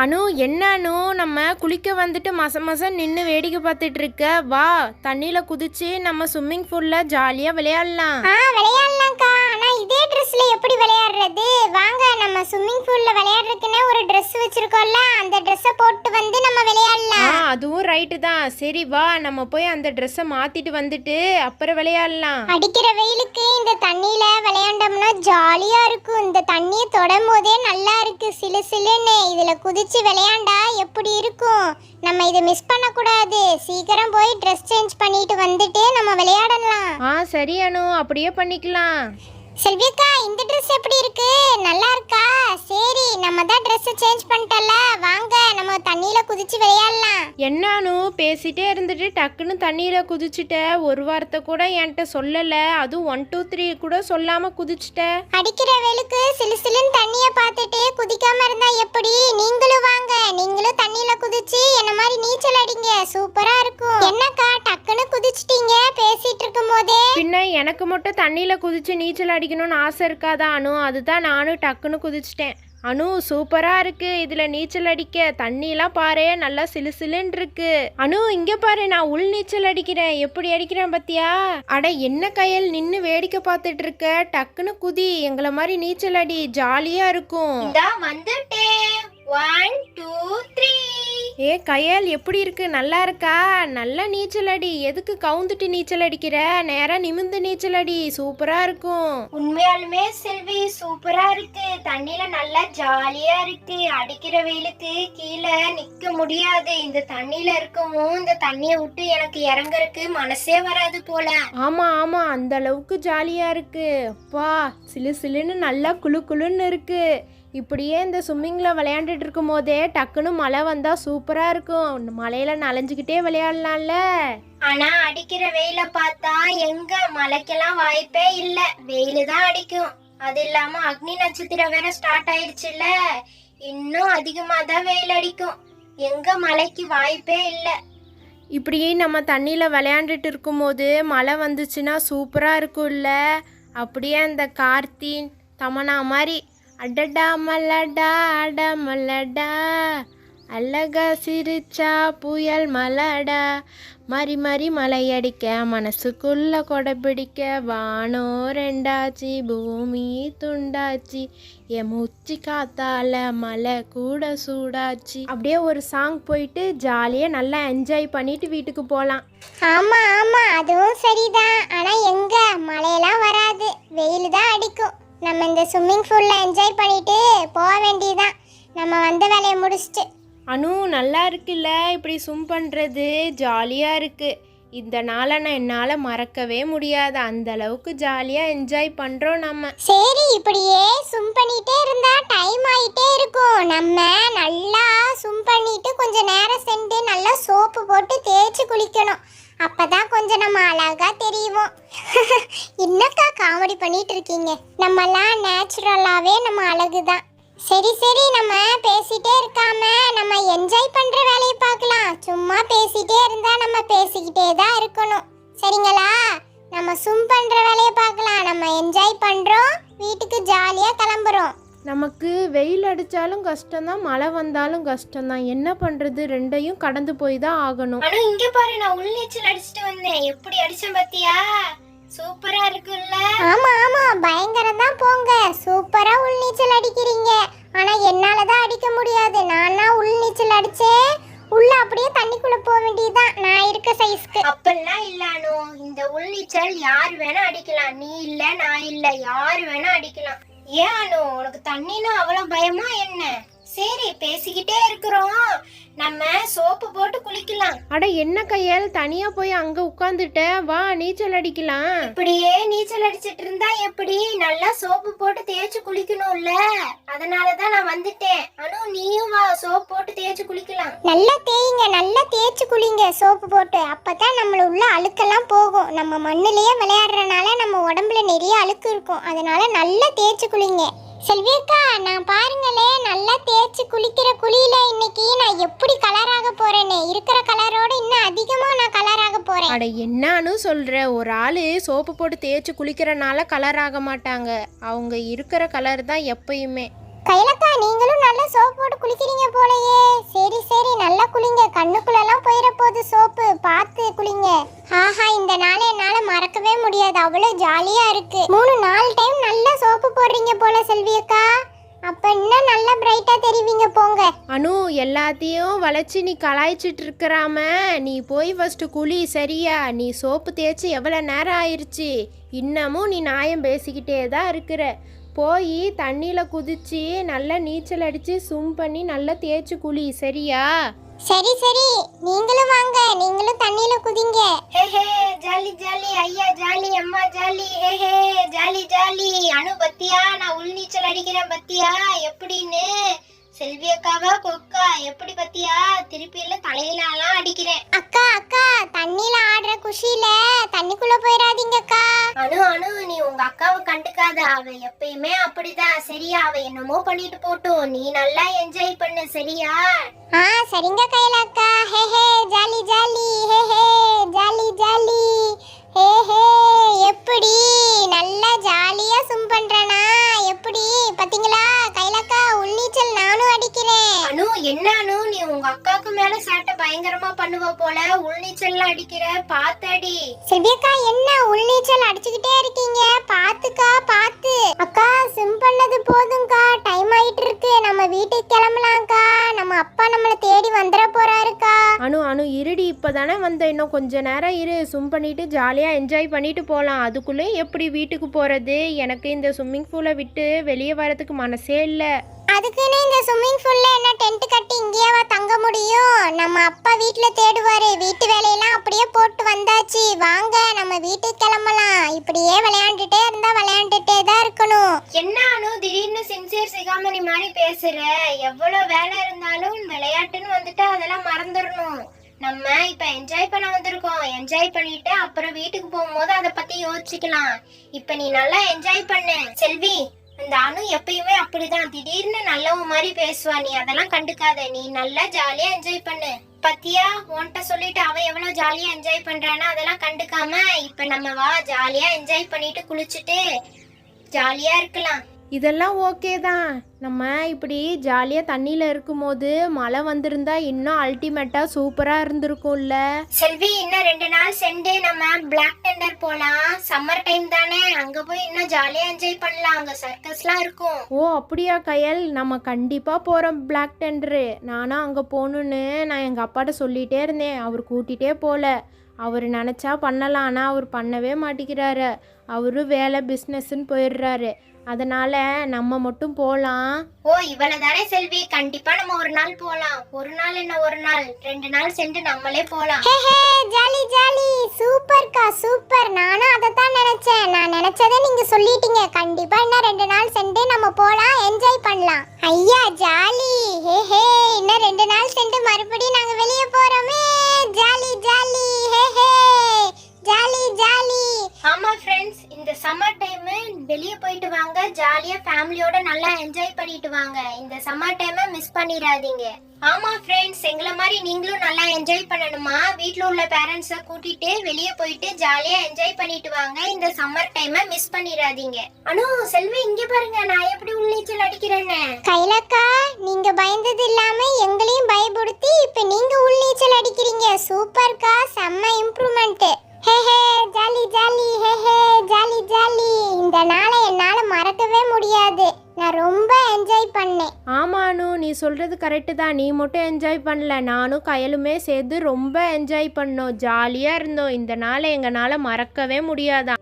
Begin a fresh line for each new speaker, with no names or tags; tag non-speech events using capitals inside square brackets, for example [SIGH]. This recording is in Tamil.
அனு என்ன அனு? நம்ம குளிக்க வந்துட்டு மச மசம் நின்று வேடிக்கை பார்த்துட்டு இருக்க. வா தண்ணியில் குதிச்சு நம்ம ஸ்விம்மிங் பூல்ல ஜாலியாக விளையாடலாம்.
ஆ விளையாடலாம்க்கா. ஆனா இதே ட்ரெஸ்ல எப்படி விளையாடுறது? வாங்க நம்ம ஸ்விம்மிங் பூல்ல விளையாடுறதுக்குன்னே ஒரு ட்ரெஸ் வச்சிருக்கோம்ல. அந்த ட்ரெஸ்ஸை போட்டு வந்து நம்ம
ஆ
விளையாடலாம்.
அதுவும் ரைட்டு தான். சரி வா நம்ம போய் அந்த ட்ரெஸ்ஸை மாற்றிட்டு வந்துட்டு அப்புறம் விளையாடலாம்.
அடிக்கிற வெயிலுக்கு இந்த தண்ணியில விளையாண்டோம்னா ஜாலியா இருக்கும். இந்த தண்ணியை தொடும் போதே நல்லா இருக்கு. சிலு சிலுன்னு இதுல குதிச்சு விளையாண்டா எப்படி இருக்கும்? நம்ம இதை மிஸ் பண்ணக்கூடாது. சீக்கிரம் போய் ட்ரெஸ் சேஞ்ச் பண்ணிட்டு வந்துட்டு நம்ம விளையாடலாம்.
ஆ சரி அனு அப்படியே பண்ணிக்கலாம்.
செல்விக்கா இந்த ட்ரெஸ் எப்படி இருக்கு? நல்லா இருக்கா? சரி நம்ம தான் ட்ரெஸ் சேஞ்ச் பண்ணிட்டல வாங்க நம்ம தண்ணியில குதிச்சு விளையாடலாம்.
என்ன அனு? பேசிட்டே இருந்துட்டு டக்குன்னு தண்ணியில் குதிச்சுட்ட. ஒரு வார்த்தை கூட என்கிட்ட சொல்லலை. அதுவும் ஒன் டூ த்ரீ கூட சொல்லாமல் குதிச்சுட்ட.
அடிக்கிற வெயிலுக்கு சிலு சிலுன்னு தண்ணிய பார்த்துட்டு குதிக்காம இருந்தா எப்படி? நீங்களும் வாங்க. நீங்களும் தண்ணியில குதிச்சு என்ன மாதிரி நீச்சல் அடிங்க. சூப்பரா இருக்கும். என்னக்கா டக்குன்னு குதிச்சிட்டீங்க? பேசிட்டு இருக்கும் போதே
பின்ன எனக்கு மட்டும் தண்ணியில் குதிச்சு நீச்சல் அடிக்கணும்னு ஆசை இருக்காதா அனு? அதுதான் நானும் டக்குன்னு குதிச்சிட்டேன். அனு சூப்பராக இருக்கு. இதில் நீச்சல் அடிக்க. தண்ணிலாம் பாரு நல்லா சிலு சிலுன்னு இருக்கு. அனு இங்கே பாரு நான் உள் நீச்சல் அடிக்கிறேன். எப்படி அடிக்கிறேன் பத்தியா? அட என்ன கையல்? நின்று வேடிக்கை பார்த்துட்டு இருக்க. டக்குன்னு குதி. எங்களை மாதிரி நீச்சல் அடி. ஜாலியாக இருக்கும்.
வந்துட்டேன். ஒன் டூ த்ரீ
ஏ கயல் எப்படி இருக்கு? நல்லா இருக்கா? நல்லா நீச்சல் அடி எதுக்கு கவுந்துட்டு நீச்சல் அடிக்கிற? நேரா நிமிந்து நீச்சல் அடி. சூப்பரா இருக்கும்.
உண்மையாலுமே செல்வி சூப்பரா இருக்கு. தண்ணியில நல்லா ஜாலியா இருக்கு. அடிக்கிற வெயிலுக்கு கீழே நிக்க முடியாது. இந்த தண்ணியில இருக்கவும் இந்த தண்ணிய விட்டு எனக்கு இறங்குறதுக்கு மனசே வராது போல.
ஆமா ஆமா. அந்த அளவுக்கு ஜாலியா இருக்கு. வா சிலு சிலுன்னு நல்லா குளு குளுன்னு இருக்கு. இப்படியே இந்த ஸ்விம்மிங்கில் விளையாண்டுட்டு இருக்கும் போதே டக்குன்னு மழை வந்தால் சூப்பராக இருக்கும். மழையில நனைஞ்சுக்கிட்டே விளையாடலாம்ல.
ஆனா அடிக்கிற வெயில பார்த்தா எங்க மழைக்கெல்லாம் வாய்ப்பே இல்ல. வெயிலு தான் அடிக்கும். அது இல்லாம அக்னி நட்சத்திரம் வேற ஸ்டார்ட் ஆயிடுச்சுல்ல இன்னும் அதிகமா தான் வெயில் அடிக்கும். எங்க மழைக்கு வாய்ப்பே இல்ல.
இப்படியே நம்ம தண்ணியில் விளையாண்டுட்டு இருக்கும்போது மழை வந்துச்சுன்னா சூப்பராக இருக்கும்ல. அப்படியே அந்த கார்த்தின் தமனா மாதிரி அடடா மல்லடா அட மல்லடா அழகா சிரிச்சா புயல் மலடா. மறி மறி மலையடிக்க மனசுக்குள்ள கொடை பிடிக்க வானோ ரெண்டாச்சி பூமி துண்டாச்சி. என் மூச்சி காத்தால மலை கூட சூடாச்சு. அப்படியே ஒரு சாங் போயிட்டு ஜாலியாக நல்லா என்ஜாய் பண்ணிட்டு வீட்டுக்கு போகலாம்
ஆமா ஆமா அதுவும் சரிதான். ஆனா எங்க? மழையெல்லாம் வராது. வெயில் தான் அடிக்கும். நம்ம இந்த ஸ்விம்மிங் பூல்ல என்ஜாய் பண்ணிட்டு போக வேண்டியதுதான். நம்ம வந்த வேலையை முடிச்சிட்டு.
அனு நல்லா இருக்குல்ல? இப்படி சும் பண்ணுறது ஜாலியாக இருக்குது இந்த நாளை நான் என்னால் மறக்கவே முடியாது. அந்த அளவுக்கு ஜாலியாக என்ஜாய் பண்ணுறோம் நம்ம.
சரி இப்படியே சும் பண்ணிட்டே இருந்தா டைம் ஆயிட்டே இருக்கும். நம்ம நல்லா சும் பண்ணிட்டு கொஞ்ச நேரம் சென்று நல்லா சோப்பு போட்டு தேய்ச்சி குளிக்கணும். அப்பதான் கொஞ்சம் நம்ம அழகா தெரியுவோம் [LAUGHS] என்னக்கா காமெடி பண்ணிட்டு இருக்கீங்க? நம்மலாம் நேச்சுரலாவே நம்ம அழகுதான். சரி சரி நம்ம பேசிட்டே இருக்காம நம்ம என்ஜாய் பண்ற வேலையை பார்க்கலாம். சும்மா பேசிட்டே இருந்தா நம்ம பேசிக்கிட்டே தான் இருக்கணும். சரிங்களா? நம்ம சும் பண்ற வேலையை பார்க்கலாம். நம்ம என்ஜாய் பண்றோம். வீட்டுக்கு ஜாலியா கிளம்புறோம்.
நமக்கு வெயில் அடித்தாலும் கஷ்டம்தான் மழை வந்தாலும் கஷ்டம்தான். என்ன பண்ணுறது ரெண்டையும் கடந்து போய் தான் ஆகணும்.
ஆனா இங்க பாரு நான் உள் நீச்சல் அடிச்சிட்டு வந்தேன். எப்படி அடிச்சேன் பாத்தியா? சூப்பரா இருக்குல்ல? ஆமா ஆமா. பயங்கரம் தான் போங்க. சூப்பரா உள் நீச்சல் அடிக்கிறீங்க. ஆனா என்னால தான் அடிக்க முடியாது. நானா உள் நீச்சல் அடிச்சேன். உள்ள அப்படியே தண்ணிக்குள்ள போக வேண்டியதுதான். நான் இருக்க சைஸ்க்கு அப்பெல்லாம் இல்லானோ இந்த உள் நீச்சல் யார் வேணா அடிக்கலாம். நீ இல்ல நான் இல்ல. யார் வேணா அடிக்கலாம். ஏன் அனு? உனக்கு தண்ணினா அவ்வளவு பயமா என்ன? சரி பேசிக்கிட்டே இருக்கிறோம். நம்ம சோப்பு போட்டு குளிக்கலாம்.
அட என்ன கையால் தனியாக போய் அங்கே உட்காந்துட்ட வா நீச்சல் அடிக்கலாம்.
இப்படியே நீச்சல் அடிச்சிட்டு இருந்தா எப்படி? நல்லா சோப்பு போட்டு தேய்ச்சு குளிக்கணும்ல. அதனாலதான் நான் வந்துட்டேன். அனு நீயும் வா சோப்பு போட்டு தேய்ச்சு குளிக்கலாம். நல்லா தேய்ங்க நல்லா தேய்ச்சு குளிங்க சோப்பு போட்டு. அப்பதான் நம்மள உள்ள அழுக்கெல்லாம் போகும். நம்ம மண்ணுலயே விளையாடுறனால நம்ம உடம்புல நிறைய அழுக்கு இருக்கும். அதனால நல்லா தேய்ச்சு குளிங்க. செல்வியக்கா நான் ஆள் சோப்பு போட்டு தேய்ச்சி குளிக்கிறனால கலர் ஆக மாட்டாங்க. அவங்க இருக்கிற கலர் தான் எப்பயுமே. கைலக்கா நீங்களும் நல்லா சோப் போட்டு
குளிக்கிறீங்க போலயே. சரி சரி நல்லா குளிங்க. கண்ணுக்குள்ளெல்லாம் போயிட போகுது சோப்பு பார்த்து குளிங்க. ஆஹா இந்த நாள் என்னால் மறக்கவே முடியாது. அவ்வளோ ஜாலியாக இருக்கு.
மூணு நாலு டைம் நல்லா சோப்பு போடுறீங்க போல செல்வியக்கா. நீங்க போங்க.
அனு எல்லாத்தையும் வளைச்சி நீ கலாய்ச்சிட்டு இருக்கிறாம நீ போய் ஃபஸ்ட்டு குழி சரியா? நீ சோப்பு தேய்ச்சி எவ்வளோ நேரம் ஆயிருச்சு? இன்னமும் நீ நியாயம் பேசிக்கிட்டே தான் இருக்கிற. போய் தண்ணியில் குதிச்சு நல்லா நீச்சல் அடித்து சும் பண்ணி நல்லா தேய்ச்சி குழி சரியா?
சரி சரி. நீங்களும் வாங்க. நீங்களும் தண்ணியில குதிங்க.
Jolly jolly. ஐயா ஜாலி அம்மா ஜாலி. நீச்சல் அடிக்கிறேன் பத்தியா? எப்படின்னு? செல்வி அக்காவா கொக்கா எப்படி பத்தியா? திருப்பி எல்லாம் தலையிலலாம் அடிக்கிறேன்.
அக்கா அக்கா தண்ணியில ஆடுற குஷியில தண்ணிக்குள்ள போயிடாதீங்க அக்கா.
அனு அனு நீ உங்க அக்காவை கண்டுக்காத. அவ எப்பயுமே அப்படிதான். சரியா? அவ என்னமோ பண்ணிட்டு போட்டும். நீ நல்லா என்ஜாய் பண்ணு சரியா?
ஆ சரிங்க கையிலக்கா hey hey jolly jolly. Hey hey jolly jolly. Hey hey எப்படி? நல்லா ஜாலியா சும் பண்றேனா? எப்படி
மேல சேட்டை பயங்கரமா பண்ணுவ போல. உள் நீச்சல்லாம் அடிக்கிற பாத்தடி.
செல்வியக்கா என்ன உள்நீச்சல் அடிச்சுக்கிட்டே இருக்கீங்க? பாத்துக்கா பாத்து. அக்கா சிம் பண்ணது போதும்க்கா. டைம் ஆயிட்டு இருக்கு நம்ம வீட்டுக்கு கிளம்பலாம்க்கா. நம்ம அப்பா நம்மள தேடி வந்துட போறாருக்கா.
அனு அனு இருடி இப்போ தானே வந்த. இன்னும் கொஞ்ச நேரம் இரு. சும் பண்ணிட்டு ஜாலியாக என்ஜாய் பண்ணிட்டு போகலாம் அதுக்குள்ளே எப்படி வீட்டுக்கு போகிறது எனக்கு இந்த ஸ்விம்மிங் பூலை விட்டு வெளியே வரதுக்கு மனசே இல்லை.
அதுக்குன்னு இந்த ஸ்விம்மிங் பூல்ல என்ன டென்ட் கட்டி இங்கேயேவா தங்க முடியும்? அப்பா வீட்ல தேடுவாரு. வீட்டு வேலையெல்லாம் அப்படியே போட்டு வந்தாச்சு. வாங்க நம்ம வீட்டுக்கு கிளம்பலாம். இப்படியே விளையாண்டுட்டே இருந்தா விளையாண்டுட்டே தான் இருக்கணும்.
என்ன அனு திடீர்னு சின்சியர் சிகாமணி மாதிரி பேசுற? எவ்வளவு வேலை இருந்தாலும் விளையாட்டுன்னு வந்துட்டு அதெல்லாம் மறந்துடணும். நம்ம இப்ப என்ஜாய் பண்ண வந்திருக்கோம். என்ஜாய் பண்ணிட்டு அப்புறம் வீட்டுக்கு போகும்போது அதை பத்தி யோசிச்சுக்கலாம். இப்ப நீ நல்லா என்ஜாய் பண்ணு. செல்வி அந்த அணு எப்பயுமே அப்படிதான். திடீர்னு நல்லவ மாதிரி பேசுவா. நீ அதெல்லாம் கண்டுக்காத. நீ நல்லா ஜாலியா என்ஜாய் பண்ணு. பத்தியா? உன்கிட்ட சொல்லிட்டு அவ எவ்வளவு ஜாலியா என்ஜாய் பண்றானா அதெல்லாம் கண்டுக்காம இப்ப நம்ம வா ஜாலியா என்ஜாய் பண்ணிட்டு குளிச்சுட்டு ஜாலியா இருக்கலாம்.
இதெல்லாம் ஓகே தான். நம்ம இப்படி ஜாலியாக தண்ணியில் இருக்கும்போது மழை வந்திருந்தா இன்னும் அல்டிமேட்டாக சூப்பராக இருந்திருக்கும்ல.
செல்வி இன்னும் ரெண்டு நாள் சென்று நம்ம பிளாக் டெண்டர் போலாம். சம்மர் டைம் தானே. அங்க போய் இன்னும் ஜாலியா என்ஜாய் பண்ணலாம். அங்க சர்க்கஸ்லாம் இருக்கும்.
ஓ அப்படியா கயல்? நம்ம கண்டிப்பாக போகிறோம் பிளாக் டெண்டரு நானும் அங்கே போகணுன்னு நான் எங்கள் அப்பாட்ட சொல்லிகிட்டே இருந்தேன். அவர் கூட்டிகிட்டே போகல அவர் நினச்சா பண்ணலாம். ஆனால் அவர் பண்ணவே மாட்டேங்கிறாரு. அவரு வேலை பிஸ்னஸ்ன்னு போயிடுறாரு. அதனால் நம்ம மட்டும் போகலாம்
ஓ இவ்வளவு தானே செல்வி. கண்டிப்பா நம்ம ஒரு நாள் போலாம். ஒரு நாள் என்ன ஒரு நாள்? ரெண்டு நாள் சென்று நம்மளே போலாம்.
Hey hey jolly jolly. சூப்பர்க்கா சூப்பர். நானும் அதை தான் நினைச்சேன். நான் நினைச்சதை நீங்க சொல்லிட்டீங்க. கண்டிப்பா இன்னும் ரெண்டு நாள் சென்று நம்ம போலாம். என்ஜாய் பண்ணலாம். ஐயா ஜாலி. ஹே ஹே இன்னும் ரெண்டு நாள் சென்று மறுபடியும் நாங்க வெளியே
சம்மர் டைம் வெளியே போயிட்டு வாங்க ஜாலியா ஃபேமிலியோட நல்லா என்ஜாய் பண்ணிட்டு வாங்க. இந்த சம்மர் டைமை மிஸ் பண்ணிடாதீங்க. ஆமா ஃப்ரெண்ட்ஸ் எங்களை மாதிரி நீங்களும் நல்லா என்ஜாய் பண்ணணுமா? வீட்டில் உள்ள பேரண்ட்ஸை கூட்டிட்டு வெளியே போயிட்டு ஜாலியா என்ஜாய் பண்ணிட்டு வாங்க. இந்த சம்மர் டைமை மிஸ் பண்ணிடாதீங்க. அனு செல்வி இங்க பாருங்க. நான் எப்படி உள்நீச்சல் அடிக்கிறேன்னு?
கைலக்கா நீங்க பயந்தது இல்லாம எங்களையும் பயப்படுத்தி இப்ப நீங்க உள்நீச்சல் அடிக்கிறீங்க. சூப்பர்க்கா செம்ம இம்ப்ரூவ்மெண்ட் ஜாலி நாளை என்னால மறக்கவே முடியாது. நான் ரொம்ப என்ஜாய் பண்ணேன்.
ஆமானு நீ சொல்கிறது கரெக்டு தான். நீ மட்டும் என்ஜாய் பண்ணல. நானும் கயலுமே சேர்ந்து ரொம்ப என்ஜாய் பண்ணோம். ஜாலியாக இருந்தோம். இந்த நாளை எங்களால் மறக்கவே முடியாது?